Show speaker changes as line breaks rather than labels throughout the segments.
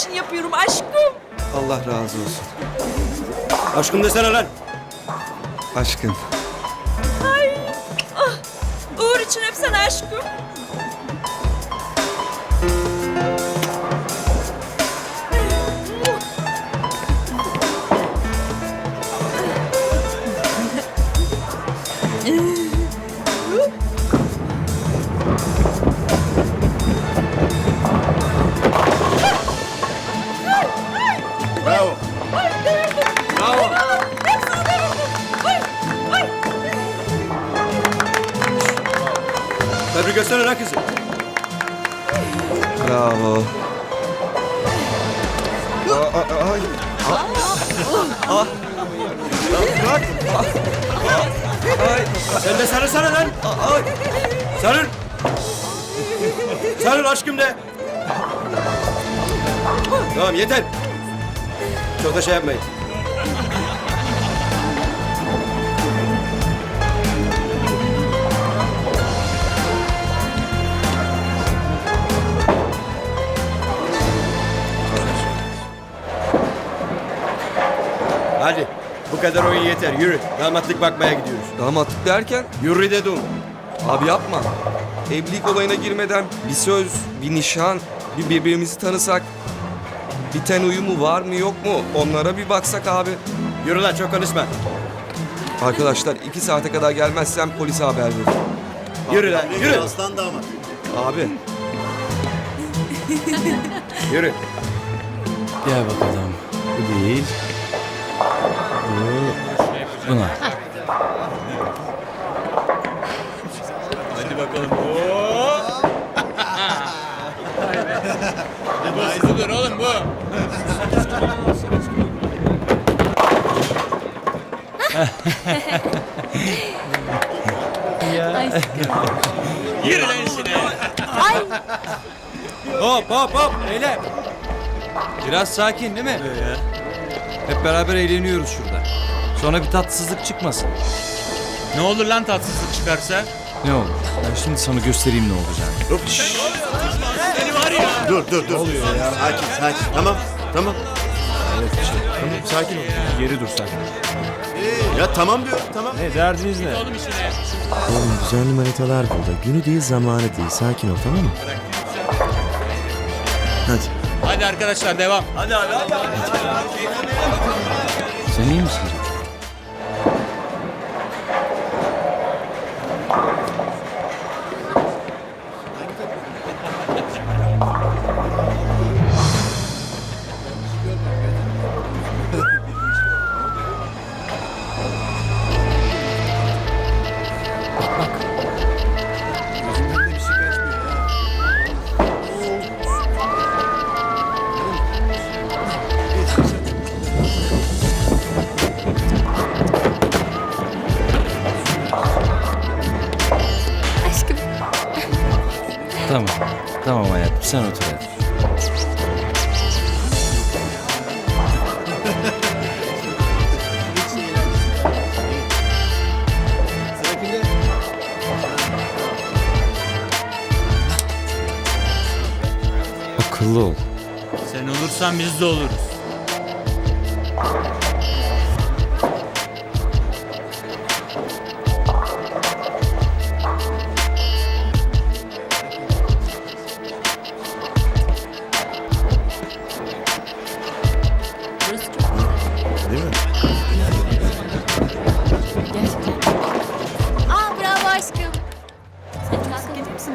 için yapıyorum aşkım.
Allah razı olsun.
Aşkım desene lan.
Aşkım.
Ay. Ah. Uğur için öpsene aşkım.
Bravo.
Aa, aa, ay. Ah. Bırak. Ay.
Sen de sarılsana lan.
Ay.
Sarıl. Sarıl aşkım de. Tamam yeter. Çok da şey yapmayın. Hadi bu kadar oyun yeter. Yürü. Damatlık bakmaya gidiyoruz.
Damatlık derken
Yürü dedim.
abi yapma. Evlilik olayına girmeden bir söz, bir nişan, bir birbirimizi tanısak. Bir ten uyumu var mı yok mu? Onlara bir baksak abi.
Yürü lan çok konuşma.
Arkadaşlar iki saate kadar gelmezsem polise haber verin.
Yürü lan yürü.
Aslan damat.
Abi
Yürü.
Gel bakalım. Bu değil. Bu. Buna.
Hadi bakalım.
Bu budur oğlum bu. Yürü lan işine.
Hop hop hop beyler. Biraz sakin değil mi? Hep beraber eğleniyoruz şurada. Sonra bir tatsızlık çıkmasın.
Ne olur lan tatsızlık çıkarsa?
Ne olur? Ben şimdi sana göstereyim ne olacağını.
Dur dur dur. oluyor ya? Sakin sakin. Tamam tamam. Tamam sakin ol.
Geri dur sen.
Ya tamam diyor tamam.
Ne derdiniz ne?
Oğlum işine.
Oğlum düzenli manitalar burada. Günü değil zamanı değil. Sakin ol tamam mı? Hadi.
Hadi arkadaşlar devam.
Sen iyi misin? Tamam. Tamam hayatım sen otur hadi. Akıllı ol.
Sen olursan biz de oluruz.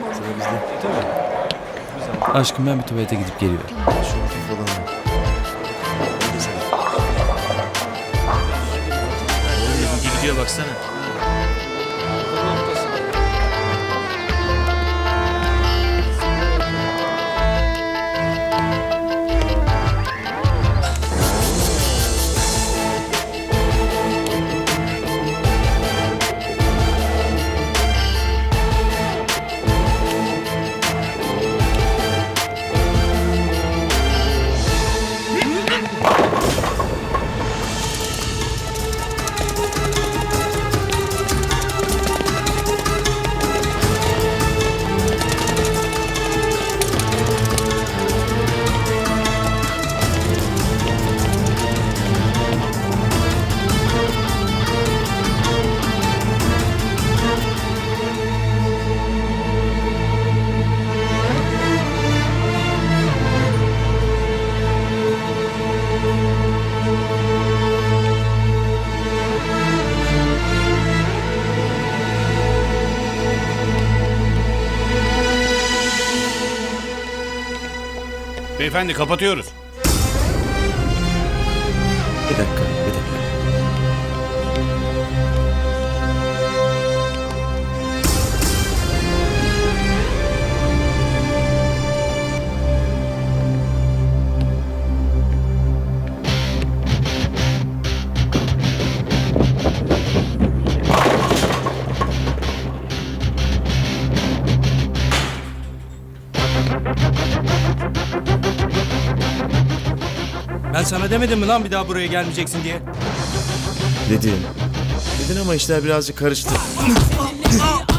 Sıkıntı mısın bu arada?
Aşkım ben bir tuvalete gidip geliyorum.
Gidiyor baksana.
Beyefendi kapatıyoruz.
Bir dakika, bir dakika.
Ben sana demedim mi lan bir daha buraya gelmeyeceksin diye?
Dedin. Dedin ama işler birazcık karıştı.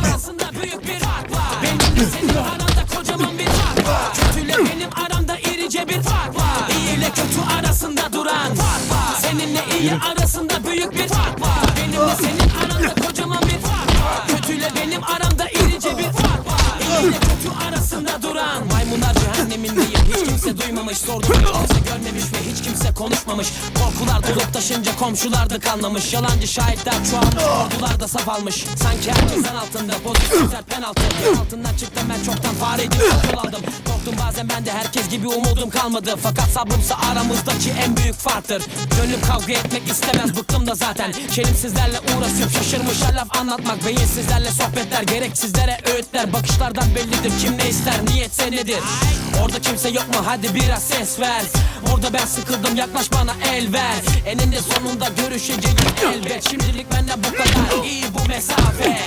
arasında büyük bir fark var. Benimle senin aranda kocaman bir fark var. Kötüyle benim aramda irice bir fark var. İyi ile kötü arasında duran fark var. Seninle iyi arasında büyük bir fark var. Benimle senin aranda kocaman bir fark var. Kötüyle benim aramda irice bir fark var. İyi ile kötü arasında duran Maymunlar cehennemindeyim hiç kimse duymamış Sordum kimse görmemiş hiç kimse konuşmamış. Korkular dolup taşınca komşular da kanlamış Yalancı şahitler çoğalmış ordular da saf almış. Sanki herkesten altında pozisyonel penaltı altından çıktım ben çoktan fareydim yol aldım. Korktum bazen ben de herkes gibi umudum kalmadı. Fakat sabrımsa aramızdaki en büyük farktır. Gönlüm kavga etmek istemez bıktım da zaten. Çelimsizlerle uğraşıp şaşırmışlar laf anlatmak Beyinsizlerle sohbetler gereksizlere öğütler. Bakışlardan bellidir kim ne ister niyetse nedir Orada kimse yok mu? Hadi biraz ses ver. Orada ben sıkıldım yaklaş bana el ver. Eninde sonunda görüşeceğiz elbet Şimdilik bende bu kadar iyi bu mesafe.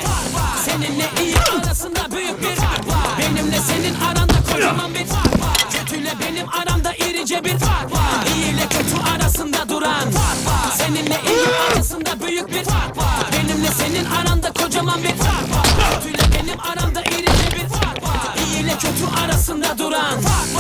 Seninle iyi arasında büyük bir fark var. Benimle senin aranda kocaman bir fark var. Kötüyle benim aramda irice bir fark var. İyi ile kötü arasında duran fark var. Seninle iyi arasında büyük bir fark var. Benimle senin aranda kocaman bir fark var. Kötüyle benim aramda irice bir fark var. İyi ile kötü arasında duran fark var